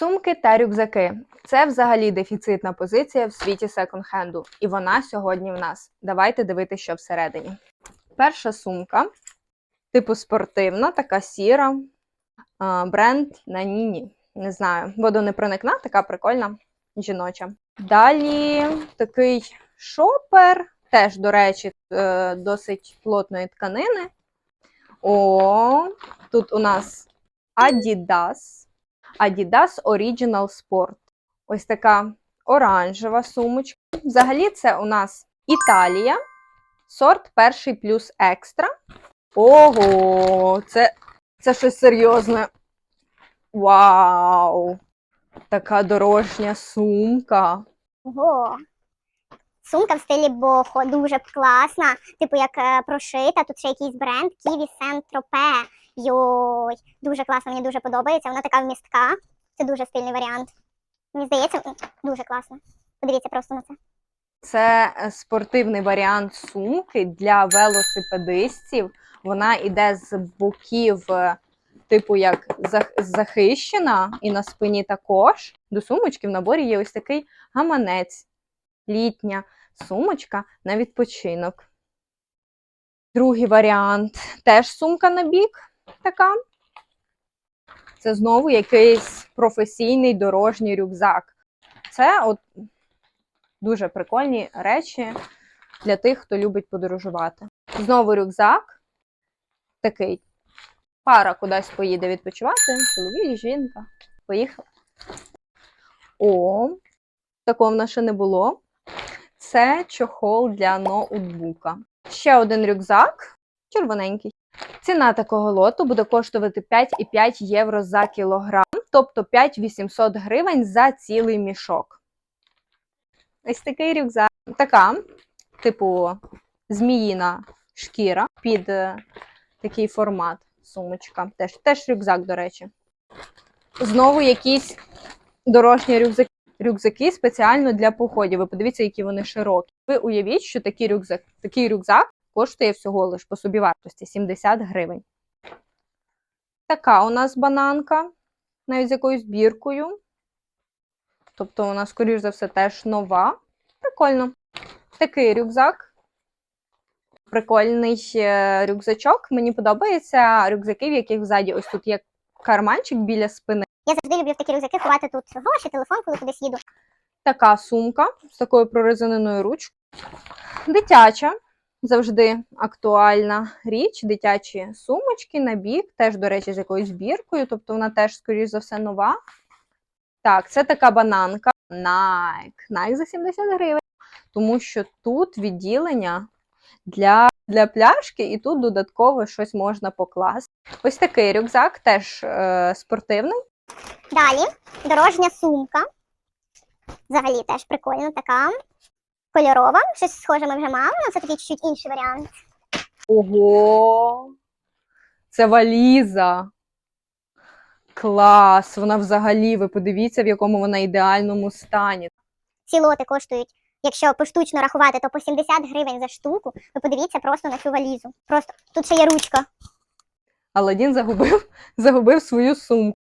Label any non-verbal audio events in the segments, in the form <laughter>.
Сумки та рюкзаки це взагалі дефіцитна позиція в світі секонд-хенду, і вона сьогодні в нас. Давайте дивитися, що всередині. Перша сумка, типу спортивна, така сіра, бренд Наніні. Не знаю, водонепроникна, така прикольна жіноча. Далі такий шопер, теж, до речі, е, досить плотної тканини. О, тут у нас Adidas. Adidas Original Sport. Ось така оранжева сумочка. Взагалі, це у нас Італія. Сорт перший плюс екстра. Ого, це, це щось серйозне. Вау! Така дорожня сумка. Ого. Сумка в стилі бохо, дуже класна. Типу як е, прошита. Тут ще якийсь бренд Kiwi Tropez. Йой, дуже класно, мені дуже подобається. Вона така вмістка. Це дуже стильний варіант. Мені здається, дуже класно. Подивіться просто на це. Це е, спортивний варіант сумки для велосипедистів. Вона йде з боків, е, типу як захищена, і на спині також. До сумочки в наборі є ось такий гаманець, літня сумочка на відпочинок. Другий варіант теж сумка на бік така. Це знову якийсь професійний дорожній рюкзак. Це от дуже прикольні речі для тих, хто любить подорожувати. Знову рюкзак. Такий. Пара кудись поїде відпочивати. Чоловік, жінка. Поїхали. О, такого в нас ще не було. Це чохол для ноутбука. Ще один рюкзак. Червоненький. Ціна такого лоту буде коштувати 5,5 євро за кілограм, тобто 5800 гривень за цілий мішок. Ось такий рюкзак. Така, типу, зміїна шкіра під е, такий формат. Сумочка. Теж, теж рюкзак, до речі. Знову якісь дорожні рюкзаки. Рюкзаки спеціально для походів. Ви подивіться, які вони широкі. Ви уявіть, що такий рюкзак, такий рюкзак коштує всього лиш по собівартості 70 гривень. Така у нас бананка, навіть з якоюсь біркою. Тобто вона, скоріш за все, теж нова. Прикольно. Такий рюкзак. Прикольний е, рюкзачок. Мені подобається рюкзаки, в яких ззаді ось тут є карманчик біля спини. Я завжди люблю в такі рюкзаки ховати тут гроші, телефон, коли кудись їду. Така сумка з такою прорезиненою ручкою. Дитяча. Завжди актуальна річ, дитячі сумочки на бік, теж, до речі, з якоюсь біркою, тобто вона теж, скоріш за все, нова. Так, це така бананка Nike. Nike за 70 гривень, тому що тут відділення для, для пляшки, і тут додатково щось можна покласти. Ось такий рюкзак, теж е, спортивний. Далі дорожня сумка. Взагалі теж прикольна така. Кольорова. Щось схоже ми вже мали, але це такий чуть-чуть інший варіант. Ого! Це валіза. Клас! Вона взагалі, ви подивіться, в якому вона ідеальному стані. Ці лоти коштують, якщо поштучно рахувати, то по 70 гривень за штуку. Ви подивіться просто на цю валізу. Просто тут ще є ручка. Аладдін загубив, <laughs> загубив свою сумку.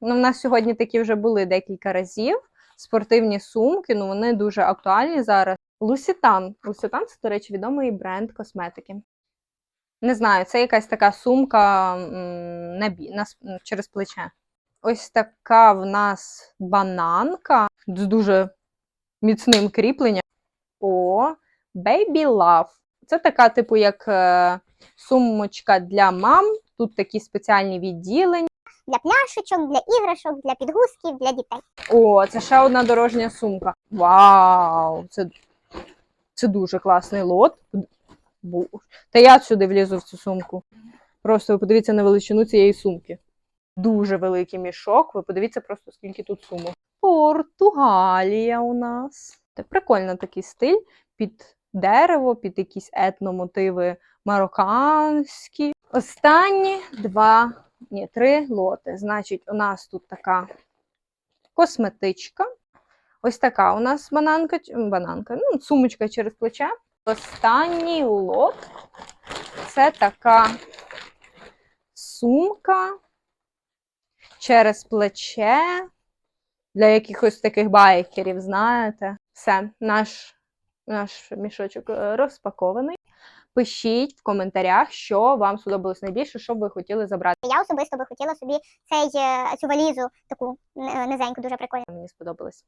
Ну, в нас сьогодні такі вже були декілька разів. Спортивні сумки, ну вони дуже актуальні зараз. Лусітан. Лусітан це, до речі, відомий бренд косметики. Не знаю, це якась така сумка на, на, через плече. Ось така в нас бананка з дуже міцним кріпленням. О, Baby Love. Це така, типу, як е, сумочка для мам. Тут такі спеціальні відділення. Для пляшечок, для іграшок, для підгузків, для дітей. О, це ще одна дорожня сумка. Вау! Це, це дуже класний лот. Та я сюди влізу в цю сумку. Просто ви подивіться на величину цієї сумки. Дуже великий мішок. Ви подивіться просто, скільки тут сумок. Португалія у нас. Це прикольно такий стиль під дерево, під якісь етномотиви марокканські. Останні два, ні, три лоти. Значить, у нас тут така косметичка. Ось така у нас бананка, бананка, ну, сумочка через плече. Останній лот це така сумка через плече для якихось таких байкерів, знаєте. Все, наш, наш мішочок е, розпакований. Пишіть в коментарях, що вам сподобалось найбільше, що б ви хотіли забрати. Я особисто би хотіла собі цей, е, цю валізу таку низеньку, дуже прикольно. Мені сподобалось.